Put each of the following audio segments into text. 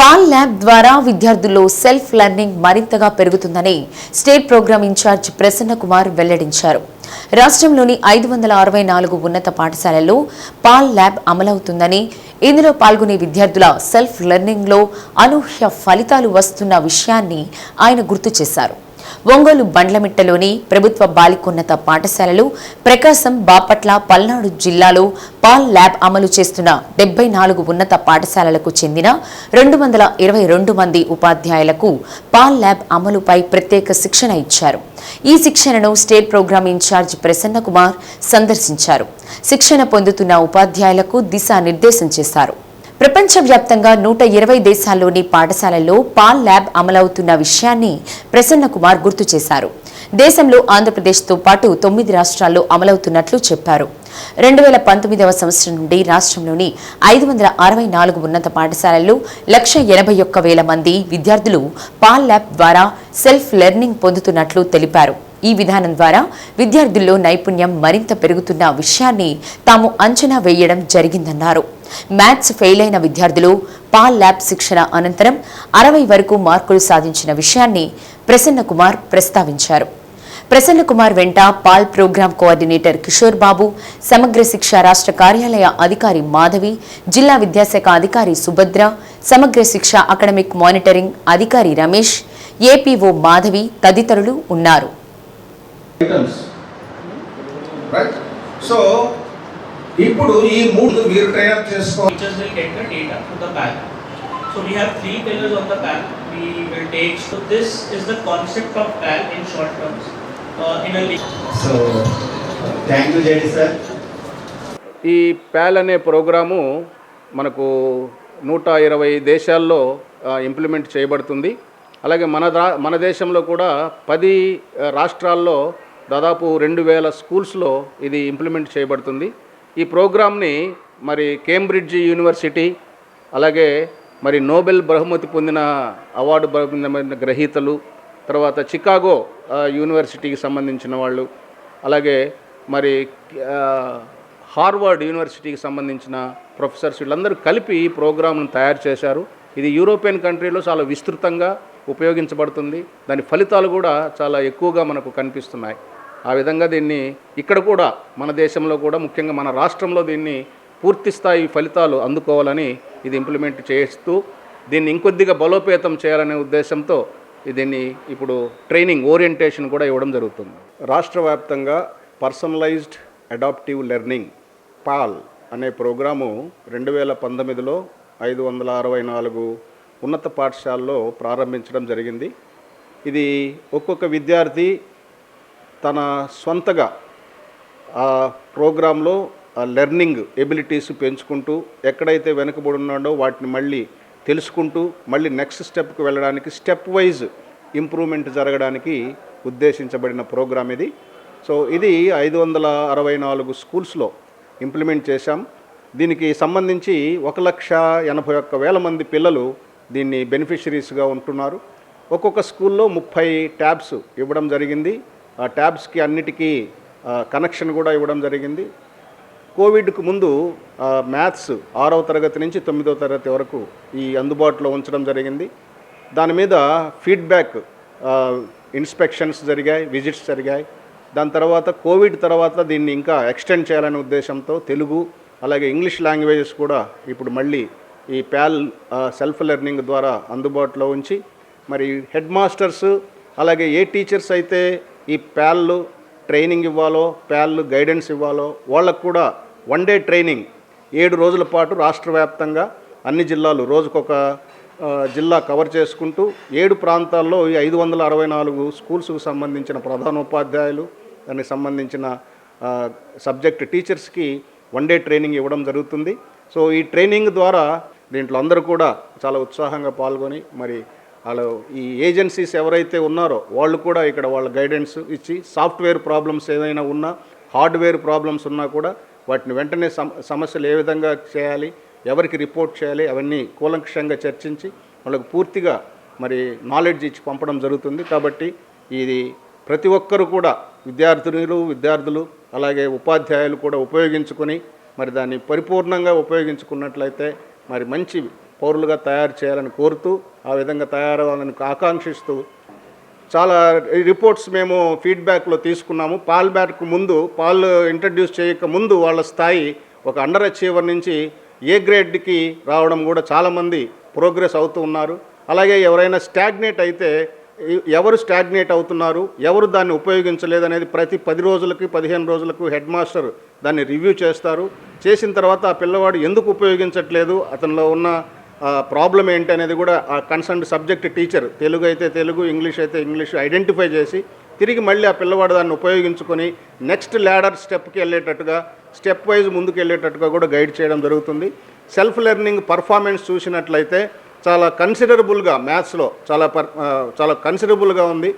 Paul lab ద్వారా విద్యార్థుల్లో self learning మరింతగా పెరుగుతుందని state programme in charge Prasanna Kumar వెల్లడించారు. రాష్ట్రంలోని ఐదు వందల అరవై నాలుగు ఉన్నత పాఠశాలల్లో పాల్ ల్యాబ్ అమలవుతుందని ఇందులో పాల్గొనే విద్యార్థుల సెల్ఫ్ లెర్నింగ్లో అనూహ్య ఫలితాలు వస్తున్న విషయాన్ని ఆయన గుర్తు చేశారు. ఒంగోలు బండ్లమిట్టలోని ప్రభుత్వ బాలికోన్నత పాఠశాలలు ప్రకాశం బాపట్ల పల్నాడు జిల్లాలో పాల్ ల్యాబ్ అమలు చేస్తున్న డెబ్బై నాలుగు ఉన్నత పాఠశాలలకు చెందిన రెండు వందల ఇరవై రెండు మంది ఉపాధ్యాయులకు పాల్ ల్యాబ్ అమలుపై ప్రత్యేక శిక్షణ ఇచ్చారు. ఈ శిక్షణను state programme in charge Prasanna Kumar సందర్శించారు. శిక్షణ పొందుతున్న ఉపాధ్యాయులకు దిశానిర్దేశం చేశారు. ప్రపంచవ్యాప్తంగా నూట ఇరవై దేశాల్లోని పాఠశాలల్లో పాల్ ల్యాబ్ అమలవుతున్న విషయాన్ని ప్రసన్న కుమార్ గుర్తు చేశారు. దేశంలో ఆంధ్రప్రదేశ్తో పాటు తొమ్మిది రాష్ట్రాల్లో అమలవుతున్నట్లు చెప్పారు. రెండు వేల పంతొమ్మిదవ సంవత్సరం నుండి రాష్ట్రంలోని ఐదు వందల అరవై నాలుగు ఉన్నత పాఠశాలల్లో లక్ష ఎనభై ఒక్క వేల మంది విద్యార్థులు పాల్ ల్యాబ్ ద్వారా సెల్ఫ్ లెర్నింగ్ పొందుతున్నట్లు తెలిపారు. ఈ విధానం ద్వారా విద్యార్థుల్లో నైపుణ్యం మరింత పెరుగుతున్న విషయాన్ని తాము అంచనా వేయడం జరిగిందన్నారు. మ్యాథ్స్ ఫెయిల్ అయిన విద్యార్థులు పాల్ ల్యాబ్ శిక్షణ అనంతరం అరవై వరకు మార్కులు సాధించిన విషయాన్ని ప్రసన్న కుమార్ ప్రస్తావించారు. ప్రసన్న కుమార్ వెంట PAL programme coordinator Kishore Babu Samagra Shiksha రాష్ట్ర కార్యాలయ అధికారి మాధవి జిల్లా విద్యాశాఖ అధికారి సుభద్ర సమగ్ర శిక్ష అకాడమిక్ మానిటరింగ్ అధికారి రమేష్ ఏపీఓ మాధవి తదితరులు ఉన్నారు. ఐటమ్స్ రైట్ సో ఇప్పుడు ఈ మూడు మీరు ట్రైన్ చేసుకో teachers will get the data to the PAL. So we have three pillars of the PAL. We will take, so this is the concept of PAL in short terms. Uh, in a. So thank you JD sir ఈ PAL అనే programme మనకు నూట ఇరవై దేశాల్లో ఆ, implement చేయబడుతుంది అలాగే మన దా మన దేశంలో కూడా పది ఆ, రాష్ట్రాల్లో దాదాపు రెండు వేల స్కూల్స్లో ఇది ఇంప్లిమెంట్ చేయబడుతుంది. ఈ ప్రోగ్రామ్ని మరి కేంబ్రిడ్జ్ యూనివర్సిటీ అలాగే మరి నోబెల్ బహుమతి పొందిన అవార్డు పొందిన గ్రహీతలు తర్వాత చికాగో యూనివర్సిటీకి సంబంధించిన వాళ్ళు అలాగే మరి హార్వర్డ్ యూనివర్సిటీకి సంబంధించిన ప్రొఫెసర్స్ వీళ్ళందరూ కలిపి ఈ ప్రోగ్రామ్ను తయారు చేశారు. ఇది యూరోపియన్ కంట్రీలో చాలా విస్తృతంగా ఉపయోగించబడుతుంది. దాని ఫలితాలు కూడా చాలా ఎక్కువగా మనకు కనిపిస్తున్నాయి. ఆ విధంగా దీన్ని ఇక్కడ కూడా మన దేశంలో కూడా ముఖ్యంగా మన రాష్ట్రంలో దీన్ని పూర్తి స్థాయి ఫలితాలు అందుకోవాలని ఇది ఇంప్లిమెంట్ చేస్తూ దీన్ని ఇంకొద్దిగా బలోపేతం చేయాలనే ఉద్దేశంతో దీన్ని ఇప్పుడు ట్రైనింగ్ ఓరియంటేషన్ కూడా ఇవ్వడం జరుగుతుంది. రాష్ట్ర వ్యాప్తంగా పర్సనలైజ్డ్ అడాప్టివ్ లెర్నింగ్ పాల్ అనే ప్రోగ్రాము రెండు వేల పంతొమ్మిదిలో ఐదు వందల అరవై నాలుగు ఉన్నత పాఠశాలలో ప్రారంభించడం జరిగింది. ఇది ఒక్కొక్క విద్యార్థి తన సొంతగా ఆ ప్రోగ్రాంలో లెర్నింగ్ ఎబిలిటీస్ పెంచుకుంటూ ఎక్కడైతే వెనుకబడి ఉన్నాడో వాటిని మళ్ళీ తెలుసుకుంటూ మళ్ళీ నెక్స్ట్ స్టెప్కి వెళ్ళడానికి స్టెప్ వైజ్ ఇంప్రూవ్మెంట్ జరగడానికి ఉద్దేశించబడిన ప్రోగ్రామ్ ఇది. సో ఇది ఐదు వందల అరవై నాలుగు స్కూల్స్లో ఇంప్లిమెంట్ చేశాం. దీనికి సంబంధించి ఒక లక్ష ఎనభై ఒక్క వేల మంది పిల్లలు దీన్ని బెనిఫిషరీస్గా ఉంటున్నారు. ఒక్కొక్క స్కూల్లో ముప్పై ట్యాబ్స్ ఇవ్వడం జరిగింది. ట్యాబ్స్కి అన్నిటికీ కనెక్షన్ కూడా ఇవ్వడం జరిగింది. కోవిడ్కు ముందు మ్యాథ్స్ ఆరవ తరగతి నుంచి తొమ్మిదవ తరగతి వరకు ఈ అందుబాటులో ఉంచడం జరిగింది. దాని మీద ఫీడ్బ్యాక్ ఇన్స్పెక్షన్స్ జరిగాయి విజిట్స్ జరిగాయి. దాని తర్వాత కోవిడ్ తర్వాత దీన్ని ఇంకా ఎక్స్టెండ్ చేయాలనే ఉద్దేశంతో తెలుగు అలాగే ఇంగ్లీష్ లాంగ్వేజెస్ కూడా ఇప్పుడు మళ్ళీ ఈ ప్యాల్ సెల్ఫ్ లెర్నింగ్ ద్వారా అందుబాటులో ఉంచి మరి హెడ్ మాస్టర్స్ అలాగే ఏ టీచర్స్ అయితే ఈ ప్యాళ్ళు ట్రైనింగ్ ఇవ్వాలో ప్యాళ్ళు గైడెన్స్ ఇవ్వాలో వాళ్ళకు కూడా వన్ డే ట్రైనింగ్. ఏడు రోజుల పాటు రాష్ట్ర వ్యాప్తంగా అన్ని జిల్లాలు రోజుకొక జిల్లా కవర్ చేసుకుంటూ ఏడు ప్రాంతాల్లో ఈ ఐదు వందల అరవై నాలుగు స్కూల్స్కు సంబంధించిన ప్రధానోపాధ్యాయులు దానికి సంబంధించిన సబ్జెక్ట్ టీచర్స్కి వన్ డే ట్రైనింగ్ ఇవ్వడం జరుగుతుంది. సో ఈ ట్రైనింగ్ ద్వారా దీంట్లో అందరూ కూడా చాలా ఉత్సాహంగా పాల్గొని మరి హలో ఈ ఏజెన్సీస్ ఎవరైతే ఉన్నారో వాళ్ళు కూడా ఇక్కడ వాళ్ళ గైడెన్స్ ఇచ్చి సాఫ్ట్వేర్ ప్రాబ్లమ్స్ ఏదైనా ఉన్నా హార్డ్వేర్ ప్రాబ్లమ్స్ ఉన్నా కూడా వాటిని వెంటనే సమ సమస్యలు ఏ విధంగా చేయాలి ఎవరికి రిపోర్ట్ చేయాలి అవన్నీ కూలంకషంగా చర్చించి వాళ్ళకు పూర్తిగా మరి నాలెడ్జ్ ఇచ్చి పంపడం జరుగుతుంది. కాబట్టి ఇది ప్రతి ఒక్కరు కూడా విద్యార్థినులు విద్యార్థులు అలాగే ఉపాధ్యాయులు కూడా ఉపయోగించుకొని మరి దాన్ని పరిపూర్ణంగా ఉపయోగించుకున్నట్లయితే మరి మంచి పౌరులుగా తయారు చేయాలని కోరుతూ ఆ విధంగా తయారవ్వాలని ఆకాంక్షిస్తూ చాలా రిపోర్ట్స్ మేము ఫీడ్బ్యాక్లో తీసుకున్నాము. పాల్ బ్యాట్కు ముందు పాల్ ఇంట్రడ్యూస్ చేయక ముందు వాళ్ళ స్థాయి ఒక అండర్ అచీవర్ నుంచి ఏ గ్రేడ్కి రావడం కూడా చాలామంది ప్రోగ్రెస్ అవుతూ ఉన్నారు. అలాగే ఎవరైనా స్టాగ్నేట్ అయితే ఎవరు స్టాగ్నేట్ అవుతున్నారు ఎవరు దాన్ని ఉపయోగించలేదు అనేది ప్రతి పది రోజులకి పదిహేను రోజులకు హెడ్ మాస్టర్ దాన్ని రివ్యూ చేస్తారు. చేసిన తర్వాత ఆ పిల్లవాడు ఎందుకు ఉపయోగించట్లేదు అతనిలో ఉన్న ప్రాబ్లం ఏంటి అనేది కూడా ఆ కన్సర్న్ సబ్జెక్ట్ టీచర్ తెలుగు అయితే తెలుగు ఇంగ్లీష్ అయితే ఇంగ్లీష్ ఐడెంటిఫై చేసి తిరిగి మళ్ళీ ఆ పిల్లవాడు దాన్ని ఉపయోగించుకొని నెక్స్ట్ ల్యాడర్ స్టెప్కి వెళ్ళేటట్టుగా స్టెప్ వైజ్ ముందుకు వెళ్ళేటట్టుగా కూడా గైడ్ చేయడం జరుగుతుంది. సెల్ఫ్ లెర్నింగ్ పర్ఫార్మెన్స్ చూసినట్లయితే చాలా కన్సిడరబుల్గా మ్యాథ్స్లో చాలా పర్ చాలా కన్సిడరబుల్గా ఉంది.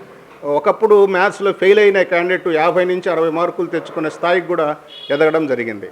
ఒకప్పుడు మ్యాథ్స్లో ఫెయిల్ అయిన క్యాండిడేట్ యాభై నుంచి అరవై మార్కులు తెచ్చుకునే స్థాయికి కూడా ఎదగడం జరిగింది.